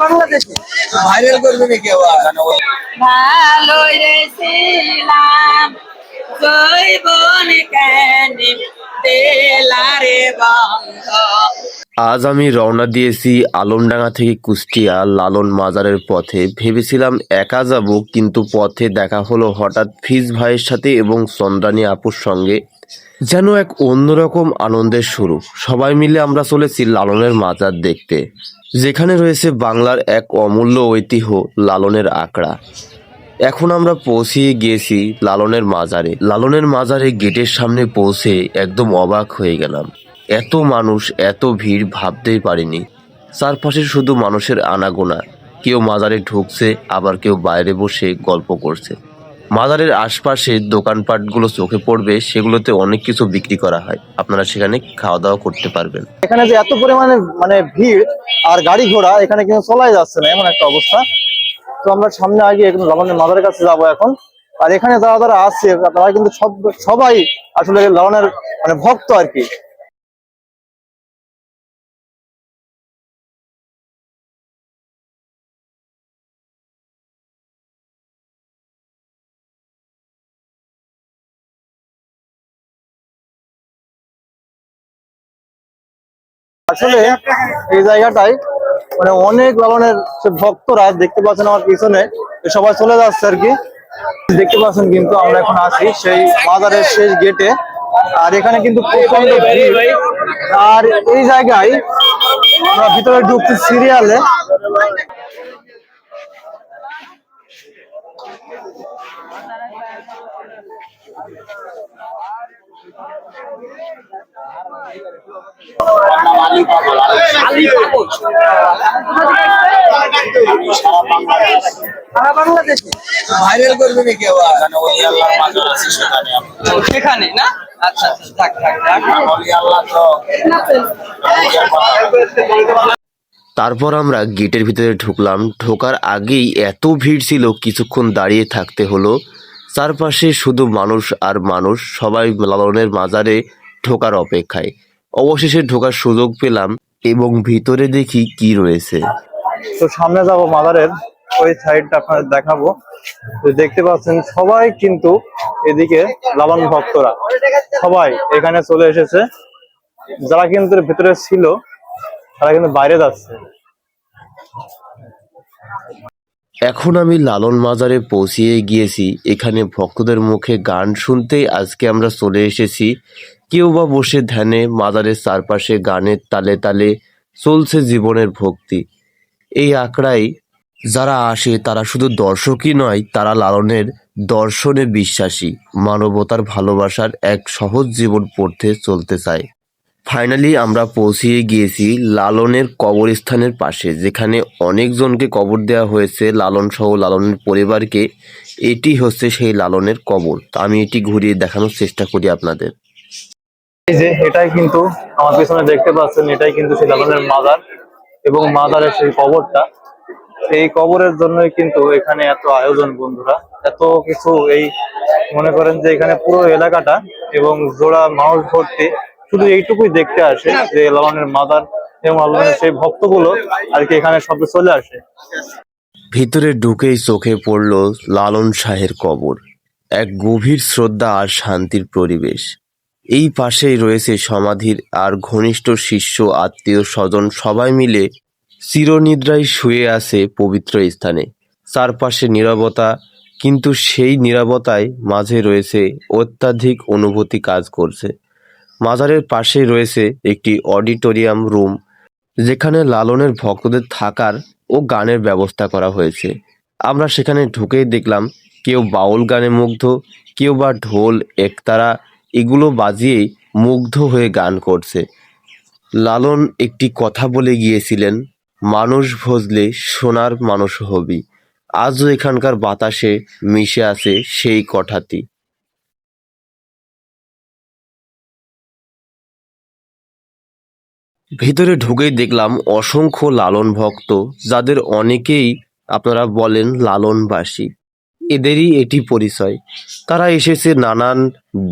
বাংলাদেশে ভাইরাল করবে নাকি আবার ভালোই রেছিলাম জৈবন কেন তেলারে বন্ধ? আজ আমি রওনা দিয়েছি আলমডাঙ্গা থেকে কুষ্টিয়া লালন মাজারের পথে। ভেবেছিলাম একা যাব কিন্তু পথে দেখা হলো হঠাৎ ফিজ ভাইয়ের সাথে এবং চন্দ্রানী আপুর সঙ্গে। যেন এক অন্যরকম আনন্দের শুরু। সবাই মিলে আমরা চলেছি লালনের মাজার দেখতে, যেখানে রয়েছে বাংলার এক অমূল্য ঐতিহ্য, লালনের আঁকড়া এখন আমরা পৌঁছিয়ে গিয়েছি লালনের মাজারে। লালনের মাজারে গেটের সামনে পৌঁছে একদম অবাক হয়ে গেলাম। এত মানুষ, এত ভিড় ভাবতেই পারিনি। চারপাশে শুধু মানুষের আনাগোনা। কেউ মাজারে ঢুকছে, আবার কেউ বাইরে বসে গল্প করছে। মাজারের আশপাশে দোকানপাটগুলো চোখে পড়বে, সেগুলোতে অনেক কিছু বিক্রি করা হয়। আপনারা সেখানে খাওয়া দাওয়া করতে পারবেন। এখানে যে এত পরিমাণে মানে ভিড় আর গাড়ি ঘোড়া, এখানে কিন্তু চলাই যাচ্ছে না, এমন একটা অবস্থা। তো আমরা সামনে আগে এখন মাজারের কাছে যাব এখন। আর এখানে যারা যারা আছে, তারা কিন্তু সব, সবাই আসলে লালনের মানে ভক্ত আর কি। আসলে এই জায়গাটাই মানে অনেক লালনের ভক্তরা দেখতে পাচ্ছেন আমার পিছনে সবাই চলে যাচ্ছে আর কি। দেখতে পাচ্ছেন কিন্তু আমরা এখন আছি সেই বাজারের শেষ গেটে। আর এখানে কিন্তু আর এই জায়গায় আমরা ভিতরে ঢুকছি সিরিয়ালে। সারা বাংলাদেশে ভাইরাল করবে নাকি সেখানে না? আচ্ছা আচ্ছা থাক থাক তারপর আমরা গেটের ভিতরে ঢুকলাম। ঢোকার আগেই এত ভিড় ছিল কিছুক্ষণ দাঁড়িয়ে থাকতে হলো। চারপাশে শুধু মানুষ আর মানুষ, সবাই লালনের মাজারে ঢোকার অপেক্ষায়। অবশেষে ঢোকার সুযোগ পেলাম এবং ভিতরে দেখি কি রয়েছে। তো সামনে যাব মাজারের, ওই সাইডটা আপনাদের দেখাবো। দেখতে পাচ্ছেন সবাই কিন্তু এদিকে লালন ভক্তরা। সবাই এখানে চলে এসেছে। যারা কিন্তু ভিতরে ছিল, তারা কিন্তু বাইরে যাচ্ছে। এখন আমি লালন মাজারে পৌঁছিয়ে গিয়েছি। এখানে ভক্তদের মুখে গান শুনতেই আজকে আমরা চলে এসেছি। কেউ বা বসে ধ্যানে, মাজারের চারপাশে গানের তালে তালে চলছে জীবনের ভক্তি। এই আঁকড়াই যারা আসে, তারা শুধু দর্শকই নয়, তারা লালনের দর্শনে বিশ্বাসী। মানবতার ভালোবাসার এক সহজ জীবন পড়তে চলতে চায়। ফাইনালি আমরা পৌঁছিয়ে গিয়েছি লালনের কবরস্থানের পাশে, যেখানে অনেকজনকে কবর দেওয়া হয়েছে লালন সহ লালনের পরিবারকে। এটি হচ্ছে সেই লালনের কবর। তা আমি এটি ঘুরিয়ে দেখানোর চেষ্টা করি আপনাদের। এই যে, এটাই কিন্তু আমার পিছনে দেখতে পাচ্ছেন, এটাই কিন্তু সেই লালনের মাদার এবং মাদারের সেই কবরটা। এই কবরের জন্যই কিন্তু এখানে এত আয়োজন, বন্ধুরা। এত কিছু এই মনে করেন যে এখানে পুরো এলাকাটা এবং জোড়া মানুষ ভর্তি। শুধু এইটুকুই দেখতে আসে যে লালনের মাজার এবং লালনের সেই ভক্তগুলো আর কি এখানে সব চলে আসে। ভিতরে ঢুকেই চোখে পড়ল লালন শাহের কবর, এক গভীর শ্রদ্ধা আর শান্তির পরিবেশ। এই পাশেই রয়েছে সমাধির আর ঘনিষ্ঠ শিষ্য, আত্মীয় স্বজন সবাই মিলে চিরনিদ্রায় শুয়ে আছে পবিত্র স্থানে। চারপাশে নীরবতা, কিন্তু সেই নীরবতায় মাঝে রয়েছে অত্যাধিক অনুভূতি কাজ করছে। মাজারের পাশেই রয়েছে একটি অডিটোরিয়াম রুম, যেখানে লালনের ভক্তদের থাকার ও গানের ব্যবস্থা করা হয়েছে। আমরা সেখানে ঢুকেই দেখলাম, কেউ বাউল গানে মুগ্ধ, কেউ বা ঢোল, একতারা, এগুলো বাজিয়েই মুগ্ধ হয়ে গান করছে। লালন একটি কথা বলে গিয়েছিলেন, মানুষ ভজলে সোনার মানুষ হবি, আজও এখানকার বাতাসে মিশে আছে সেই কথাটি। ভিতরে ঢুকেই দেখলাম অসংখ্য লালন ভক্ত, যাদের অনেকেই আপনারা বলেন লালনবাসী। এদেরই এটি পরিচয়। তারা এসেছে নানান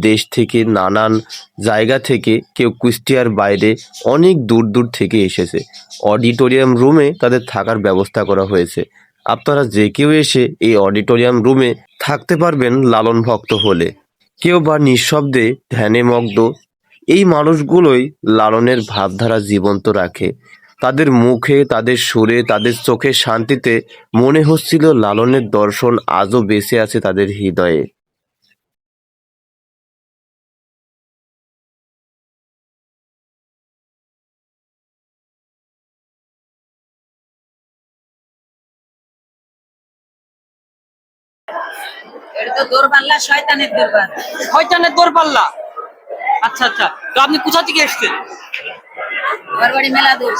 দেশ থেকে, নানান জায়গা থেকে, কেউ কুষ্টিয়ার বাইরে, অনেক দূর দূর থেকে এসেছে। অডিটোরিয়াম রুমে তাদের থাকার ব্যবস্থা করা হয়েছে। আপনারা যে কেউ এসে এই অডিটোরিয়াম রুমে থাকতে পারবেন লালন ভক্ত হলে। কেউ বা নিঃশব্দে ধ্যানে মগ্ন এই মানুষগুলোই লালনের ভাবধারা জীবন্ত রাখে। তাদের মুখে তাদের সুরে তাদের চোখে শান্তিতে মনে হচ্ছিল লালনের দর্শন আজও বেঁচে আছে তাদের হৃদয়ে। এটা তো দৌড়বাল্লা শয়তানের দরবার শয়তানের দৌড় পাল্লা আচ্ছা আচ্ছা। তো আপনি কোথা থেকে এসছেন? আমার বাড়ি মেলা দূর।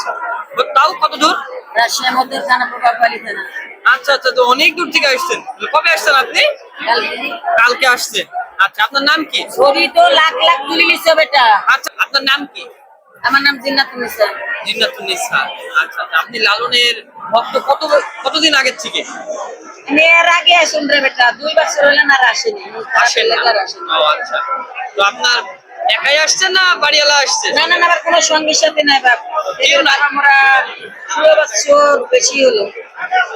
তাও কত দূর? রাজশাহী মধ্যে থানা প্রভাবশালী থানা। আচ্ছা আচ্ছা। তো অনেক দূর থেকে আসছেন কবে আসছেন আপনি? কালকে। আসছেন। আচ্ছা আপনার নাম কি? ছবি তো লাখ লাখ তুলে নিছে বেটা। আচ্ছা আপনার নাম কি? আমার নাম জিন্নাতুন নিসা জিন্নাতুন্নিসা আচ্ছা আচ্ছা। আপনি লালনের ভক্ত কত কতদিন আগের থেকে? এর আগে আসুন রে বেটা। দুই বছর হলে না আর আসেনি। আসেন না। আসেনি আসেনি। ও আচ্ছা। তো আপনার একাই আসছেন না বাড়িওয়ালা আসছেন না না না আমার কোনো সঙ্গী সাথে নাই বাপ। কেউ নাই? আমরা ষোলো বছর বেশি হলো।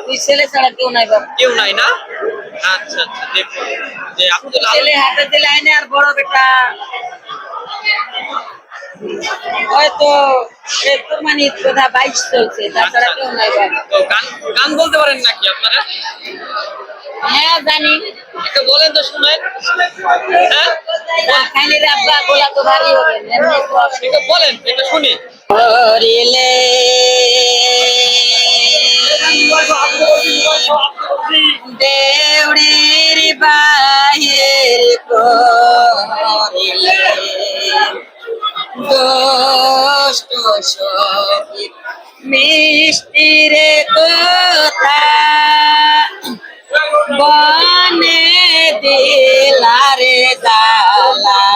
দুই ছেলে ছাড়া কেউ নাই বাপ। কেউ নাই না? আচ্ছা আচ্ছা দেখুন যে আপনি তো ছেলে হাতে দিলে আইনে আর বড় বেটা। হয়তো মানে কোথা বাইশ চলছে তাছাড়া কেউ নাই বাপ। গান গান বলতে পারেন নাকি আপনারা? হ্যাঁ জানি। একটু বলেন তো শুনেন হ্যাঁ? খাইনি রে আব্বা গোলা তো ভারী হবে একটু বলেন একটু শুনি। করিলে দেউড়ির বাহির করিলে। দুষ্ট সখী মিষ্টিরে কথা। বনে দিলারে জালা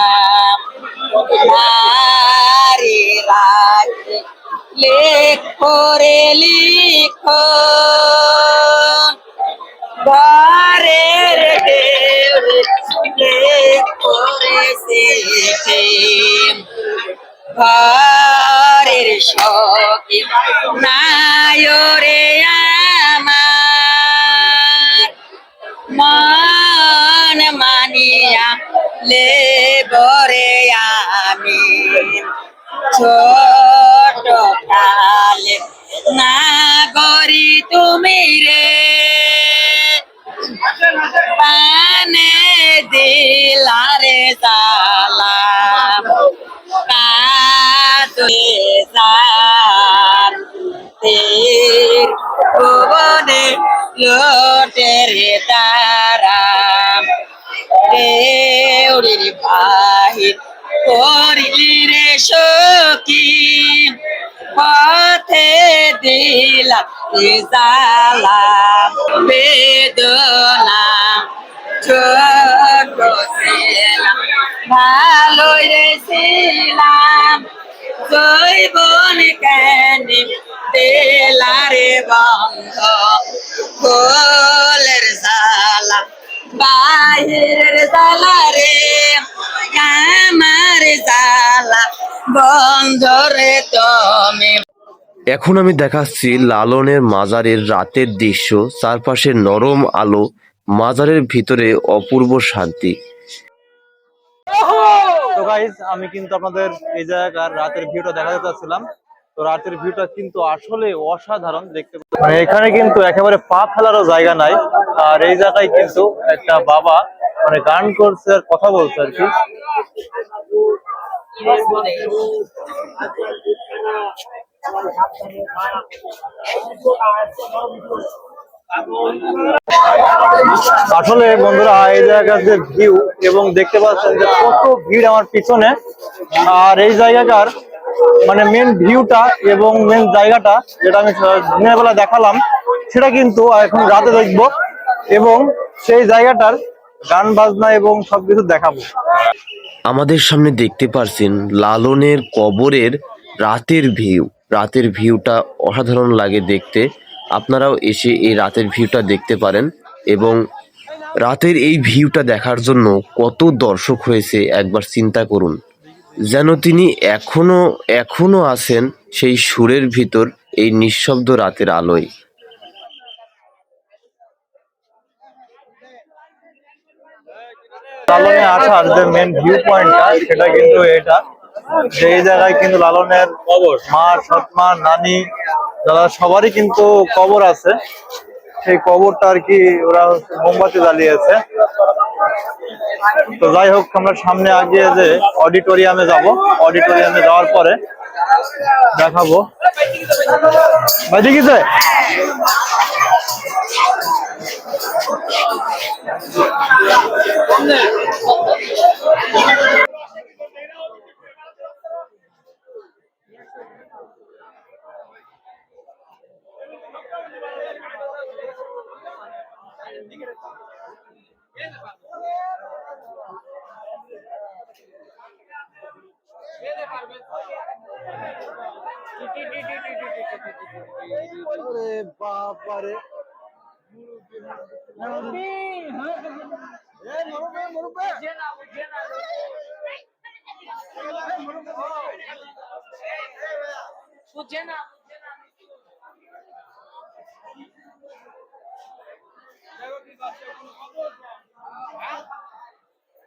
নারী রাখে লিখ ঘরের ঢেউরে লেখরে শিখে ঘরের সখী নায়রে আমার বরে আমি ছোট কালে। না গরি তুমি রে, পানে দিলারে সালাম কাতুলে সার তীর। ভুবনে লোটের তারা দেউরির বাহির করিলি রে সখী পথে দিলা সালাম বেদনা। ছোট ছিলাম, ভালোই রে ছিলাম। জৈবন কেন দেলারে বন্ধ? গোলের বাহিরের জালা রে আমার জালা বন্ধ রে তুমি। এখন আমি দেখাচ্ছি লালনের মাজারের রাতের দৃশ্য চারপাশে নরম আলো মাজারের ভিতরে অপূর্ব শান্তি। তো গাইজ আমি কিন্তু আপনাদের এই জায়গার রাতের ভিউটা দেখাতে চাচ্ছিলাম। তো রাতের ভিউটা কিন্তু আসলে অসাধারণ দেখতে। মানে এখানে কিন্তু একেবারে পা ফেলারও জায়গা নাই। আর এই জায়গায় কিন্তু একটা বাবা মানে গান করছে আর কথা বলছে আর কি। আসলে বন্ধুরা, এই জায়গার যে ভিউ এবং দেখতে পাচ্ছেন যে কত ভিড় আমার পিছনে। আর এই জায়গাটার মানে মেন ভিউটা এবং মেন জায়গাটা যেটা আমি দিনের বেলা দেখালাম, সেটা কিন্তু এখন রাতে দেখব এবং সেই জায়গাটার গান বাজনা এবং সবকিছু দেখাবো। আমাদের সামনে দেখতে পারছেন লালনের কবরের রাতের ভিউ। রাতের ভিউটা অসাধারণ লাগে দেখতে। আপনারাও এসে এই রাতের ভিউটা দেখতে পারেন এবং রাতের এই ভিউটা দেখার জন্য কত দর্শক হয়েছে একবার চিন্তা করুন। যেন তিনি এখনও এখনও আছেন সেই সুরের ভিতর, এই নিঃশব্দ রাতের আলোয়। লালনে আসার যে মেন ভিউ পয়েন্টটা সেটা কিন্তু এটা। এই জায়গায় কিন্তু লালনের কবর, মা, সৎমা, নানি দাদা সবারই কিন্তু কবর আছে। সেই কবরটা আর কি ওরা মোমবাতি জ্বালিয়েছে। তো যাই হোক, আমরা সামনে আগিয়ে যে অডিটোরিয়ামে যাব। অডিটোরিয়ামে যাওয়ার পরে দেখাবো। ভাই দেখিছে বাবারে বুঝে না বুঝে না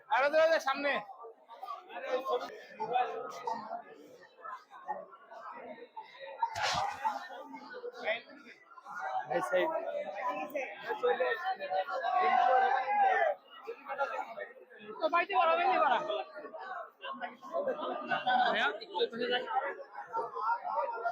আরও দেখা যায় সামনে। তো বাড়িতে বড় বেশি